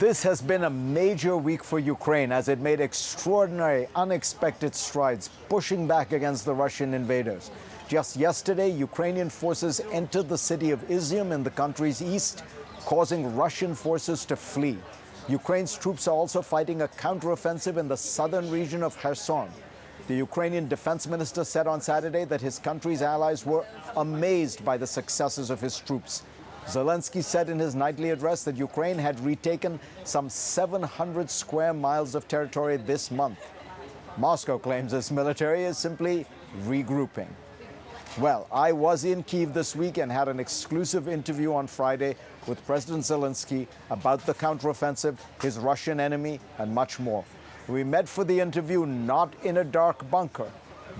This has been a major week for Ukraine as it made extraordinary, unexpected strides pushing back against the Russian invaders. Just yesterday, Ukrainian forces entered the city of Izium in the country's east, causing Russian forces to flee. Ukraine's troops are also fighting a counteroffensive in the southern region of Kherson. The Ukrainian defense minister said on Saturday that his country's allies were amazed by the successes of his troops. Zelensky said in his nightly address that Ukraine had retaken some 700 square miles of territory this month. Moscow claims its military is simply regrouping. Well, I was in Kiev this week and had an exclusive interview on Friday with President Zelensky about the counteroffensive, his Russian enemy, and much more. We met for the interview not in a dark bunker,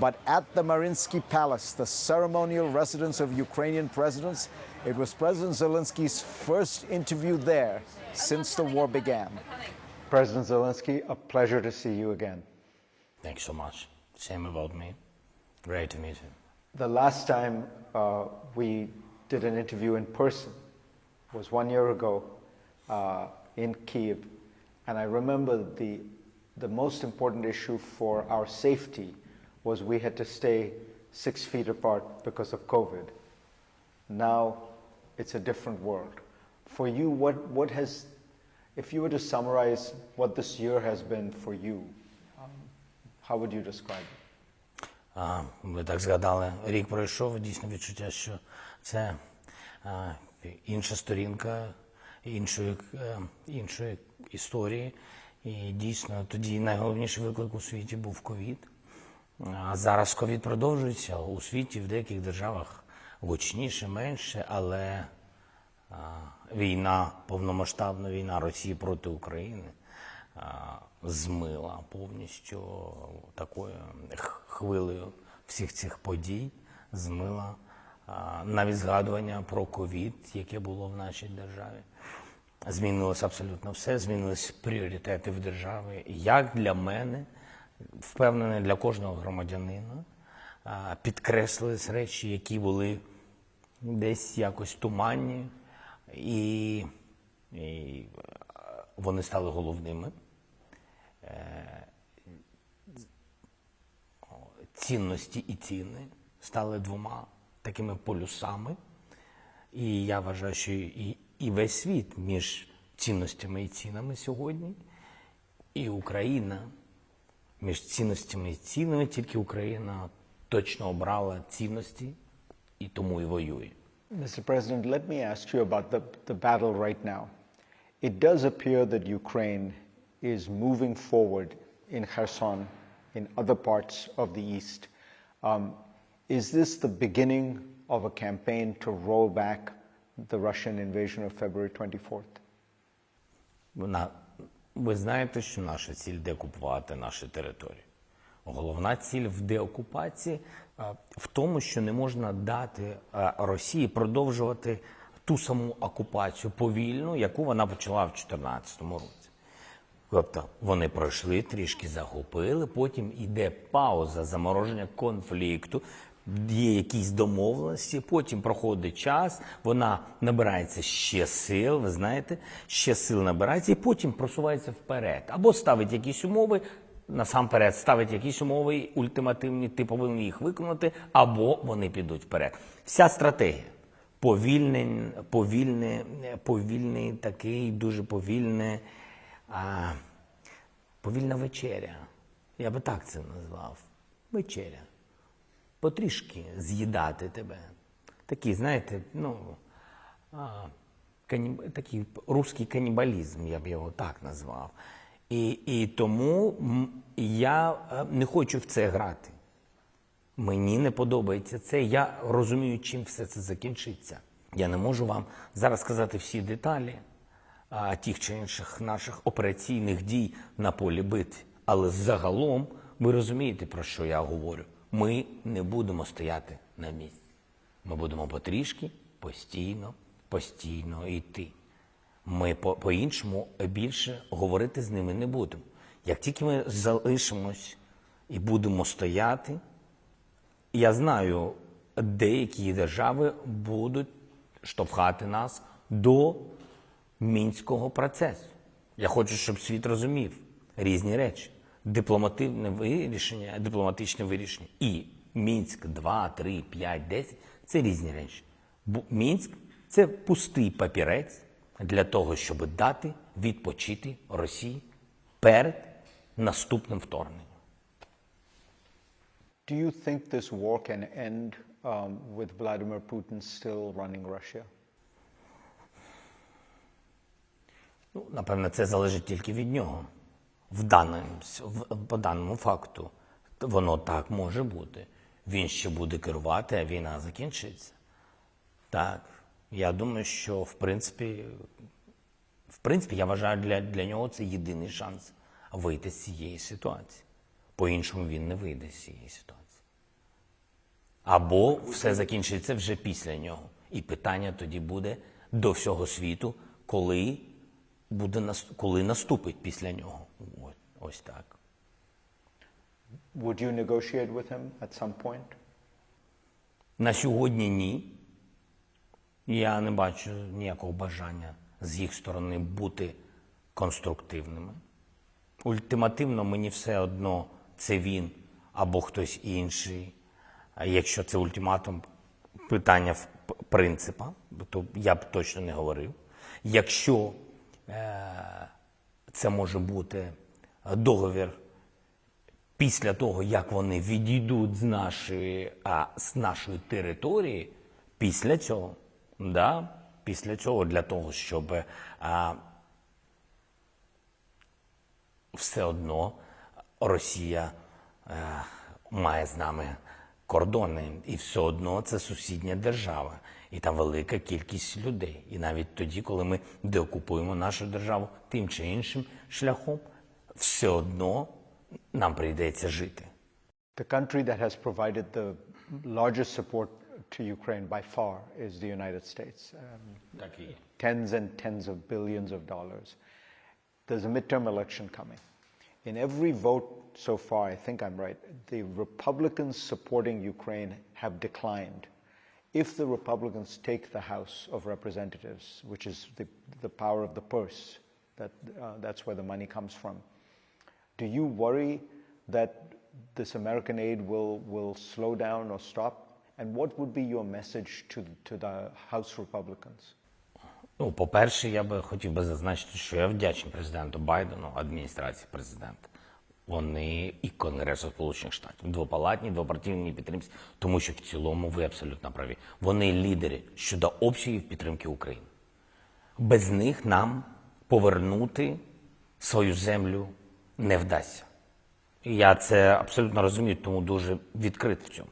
but at the Marinsky Palace, the ceremonial residence of Ukrainian presidents. It was President Zelensky's first interview there since the war began. President Zelensky, a pleasure to see you again. Thanks so much. Same about me. Great to meet you. The last time uh, we did an interview in person was one year ago uh, in Kiev, and I remember the the most important issue for our safety was we had to stay six feet apart because of COVID. Now it's a different world. For you, what what has, if you were to summarize what this year has been for you, um, how would you describe it? А, ви так згадали, рік пройшов, дійсно відчуття, що це а, інша сторінка іншої, е, іншої історії. І дійсно тоді найголовніший виклик у світі був ковід. Зараз ковід продовжується у світі, в деяких державах гучніше, менше, але війна, повномасштабна війна Росії проти України змила повністю такою хвилею всіх цих подій, змила навіть згадування про ковід, яке було в нашій державі. Змінилося абсолютно все, змінились пріоритети в державі. Як для мене, впевнений для кожного громадянина, підкреслились речі, які були десь якось туманні, і, і вони стали головними. Е, Цінності і ціни стали двома такими полюсами. І я вважаю, що і, і весь світ між цінностями і цінами сьогодні, і Україна між цінностями і цінами, тільки Україна точно обрала цінності і тому і воює. Mr. President, let me ask you about the, the battle right now. It does appear that Ukraine is moving forward in Kherson, in other parts of the east. Um, is this the beginning of a campaign to roll back the Russian invasion of February 24th? Вона, Ви знаєте, що наша ціль деокупувати наші території. Головна ціль в деокупації в тому, що не можна дати Росії продовжувати ту саму окупацію повільну, яку вона почала в 2014 році. Тобто вони пройшли, трішки захопили, потім йде пауза замороження конфлікту, є якісь домовленості, потім проходить час, вона набирається ще сил, ви знаєте, ще сил набирається, і потім просувається вперед. Або ставить якісь умови, насамперед ставить якісь умови ультимативні, ти повинен їх виконати, або вони підуть вперед. Вся стратегія. Повільний, повільний, повільний такий, дуже повільний а, повільна вечеря. Я би так це назвав. Вечеря. Потрішки з'їдати тебе. Такий, знаєте, ну, а, каніб... такий русський канібалізм, я б його так назвав. І, і тому я е, не хочу в це грати. Мені не подобається це. Я розумію, чим все це закінчиться. Я не можу вам зараз сказати всі деталі а, тих чи інших наших операційних дій на полі битви. Але загалом ви розумієте, про що я говорю. Ми не будемо стояти на місці. Ми будемо потрішки, постійно, постійно йти. Ми по- по-іншому більше говорити з ними не будемо. Як тільки ми залишимось і будемо стояти, я знаю, деякі держави будуть штовхати нас до мінського процесу. Я хочу, щоб світ розумів різні речі. Дипломативне вирішення, дипломатичне вирішення і Мінськ 2, 3, 5, 10 це різні речі. Мінськ це пустий папірець для того, щоб дати відпочити Росії перед наступним вторгненням. Do you think this war can end um, with Vladimir Putin still running Russia? Ну, напевно, це залежить тільки від нього. В даному, по даному факту воно так може бути. Він ще буде керувати, а війна закінчиться. Так, я думаю, що в принципі, в принципі, я вважаю, для, для нього це єдиний шанс вийти з цієї ситуації. По-іншому він не вийде з цієї ситуації. Або все закінчиться вже після нього. І питання тоді буде до всього світу, коли, буде, нас- коли наступить після нього. Ось, ось так. Would you negotiate with him at some point? На сьогодні ні. Я не бачу ніякого бажання з їх сторони бути конструктивними. Ультимативно мені все одно це він або хтось інший. А якщо це ультиматум, питання принципа, то я б точно не говорив. Якщо це може бути договір після того, як вони відійдуть з нашої, а, з нашої території, після цього, да, після цього, для того, щоб а, все одно Росія е, має з нами кордони, і все одно це сусідня держава, і там велика кількість людей. І навіть тоді, коли ми деокупуємо нашу державу тим чи іншим шляхом, все одно нам прийдеться жити. The country that has provided the largest support to Ukraine by far is the United States. Um, tens and tens of billions of dollars. There's a midterm election coming. In every vote so far, I think I'm right, the Republicans supporting Ukraine have declined. If the Republicans take the House of Representatives, which is the, the power of the purse, that, uh, that's where the money comes from, do you worry that this American aid will, will slow down or stop? And what would be your message to, to the House Republicans? Ну, по-перше, я би хотів би зазначити, що я вдячний президенту Байдену, адміністрації президента. Вони і Конгресу Сполучених Штатів, двопалатні, двопартійні підтримці, тому що в цілому ви абсолютно праві. Вони лідери щодо обсягів підтримки України. Без них нам повернути свою землю не вдасться. Я це абсолютно розумію, тому дуже відкрит в цьому.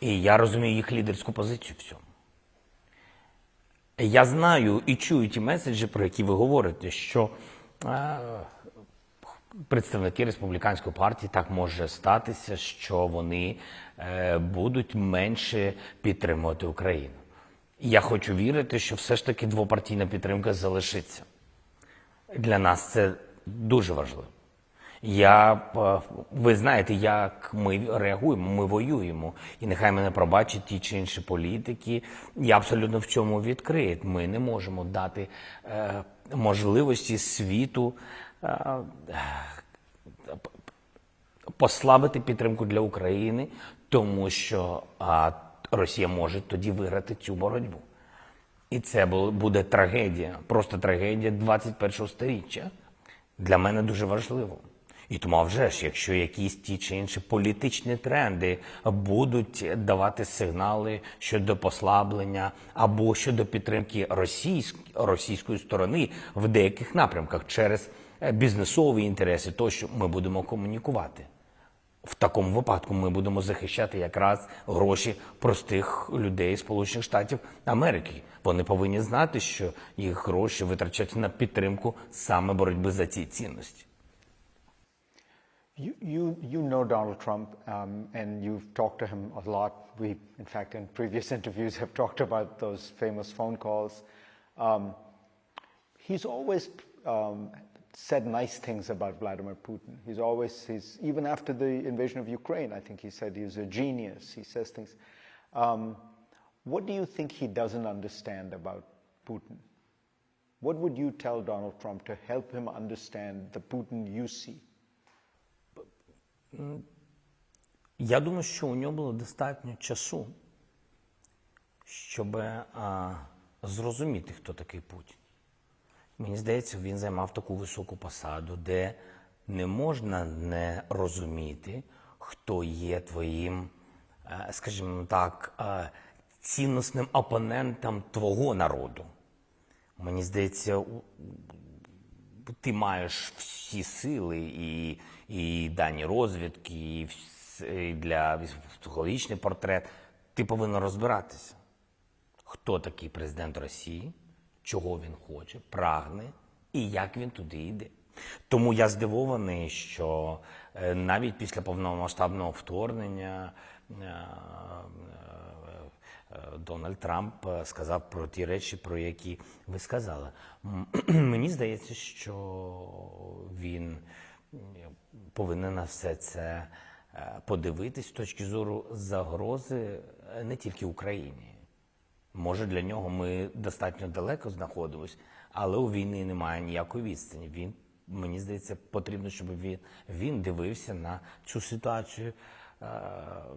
І я розумію їх лідерську позицію в цьому. Я знаю і чую ті меседжі, про які ви говорите, що е, представники республіканської партії так може статися, що вони е, будуть менше підтримувати Україну. Я хочу вірити, що все ж таки двопартійна підтримка залишиться. Для нас це дуже важливо. Я, е, ви знаєте, як ми реагуємо, ми воюємо. І нехай мене пробачать ті чи інші політики. Я абсолютно в цьому відкрит. Ми не можемо дати е, можливості світу е, послабити підтримку для України, тому що а, Росія може тоді виграти цю боротьбу. І це бу- буде трагедія, просто трагедія 21-го сторіччя. Для мене дуже важливо. І тому, а вже ж, якщо якісь ті чи інші політичні тренди будуть давати сигнали щодо послаблення або щодо підтримки російськ, російської сторони в деяких напрямках через е, бізнесові інтереси, то що ми будемо комунікувати. В такому випадку ми будемо захищати якраз гроші простих людей Сполучених Штатів Америки. Вони повинні знати, що їх гроші витрачаються на підтримку саме боротьби за ці цінності. You, you, you know Donald Trump, um, and you've talked to him a lot. We, in fact, in previous interviews, have talked about those famous phone calls. Um, he's always um, said nice things about Vladimir Putin. He's always, he's, even after the invasion of Ukraine, I think he said he's a genius. He says things. Um, what do you think he doesn't understand about Putin? What would you tell Donald Trump to help him understand the Putin you see? Я думаю, що у нього було достатньо часу, щоб а, зрозуміти, хто такий Путін. Мені здається, він займав таку високу посаду, де не можна не розуміти, хто є твоїм, е, скажімо так, е, цінносним опонентом твого народу. Мені здається, ти маєш всі сили і, і дані розвідки, і, для психологічний портрет. Ти повинен розбиратися, хто такий президент Росії, чого він хоче, прагне і як він туди йде. Тому я здивований, що е, навіть після повномасштабного вторгнення е, е, Дональд Трамп сказав про ті речі, про які ви сказали. Мені здається, що він повинен на все це е, подивитись з точки зору загрози е, не тільки Україні. Може, для нього ми достатньо далеко знаходимось, але у війни немає ніякої відстані. Він, мені здається, потрібно, щоб він, він дивився на цю ситуацію, е,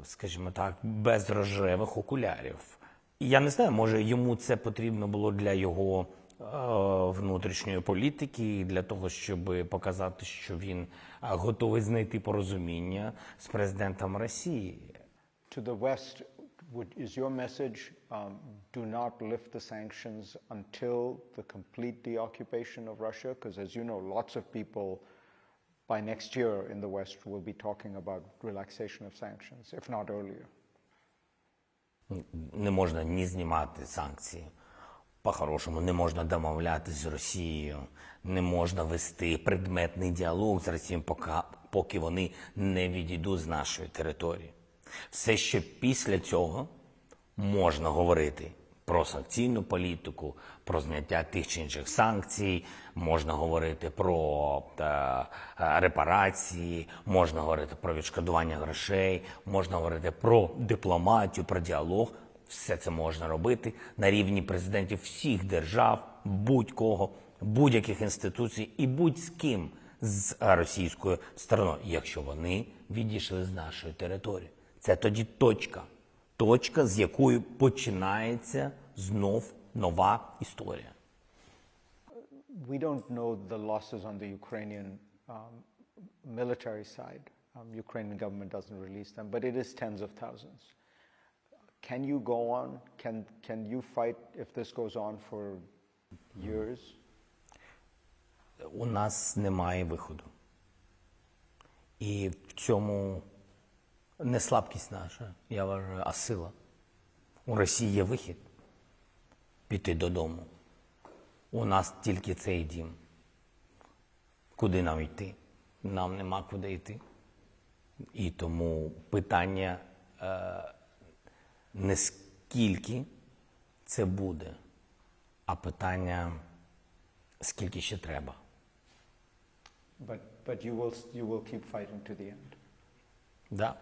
скажімо так, без рожевих окулярів. Я не знаю, може йому це потрібно було для його внутрішньої політики, для того, щоб показати, що він е, готовий знайти порозуміння з президентом Росії. To the West, is your message um, do not lift the sanctions until the complete deoccupation of Russia? Because, as you know, lots of people by next year in the West will be talking about relaxation of sanctions, if not earlier. не можна ні знімати санкції. По-хорошому, не можна домовлятися з Росією, не можна вести предметний діалог з Росією, поки, поки вони не відійдуть з нашої території. Все ще після цього можна говорити про санкційну політику, про зняття тих чи інших санкцій, можна говорити про е, е, репарації, можна говорити про відшкодування грошей, можна говорити про дипломатію, про діалог. Все це можна робити на рівні президентів всіх держав, будь-кого, будь-яких інституцій і будь-з ким з російською стороною, якщо вони відійшли з нашої території. Це тоді точка точка, з якої починається знов нова історія. We don't know the losses on the Ukrainian um, military side. Um, Ukrainian government doesn't release them, but it is tens of thousands. Can you go on? Can, can you fight if this goes on for years? У нас немає виходу. І в цьому не слабкість наша, я вважаю, а сила. У Росії є вихід піти додому. У нас тільки цей дім. Куди нам йти? Нам нема куди йти. І тому питання е, не скільки це буде, а питання, скільки ще треба. But, but you, will, you will keep fighting to the end. Да.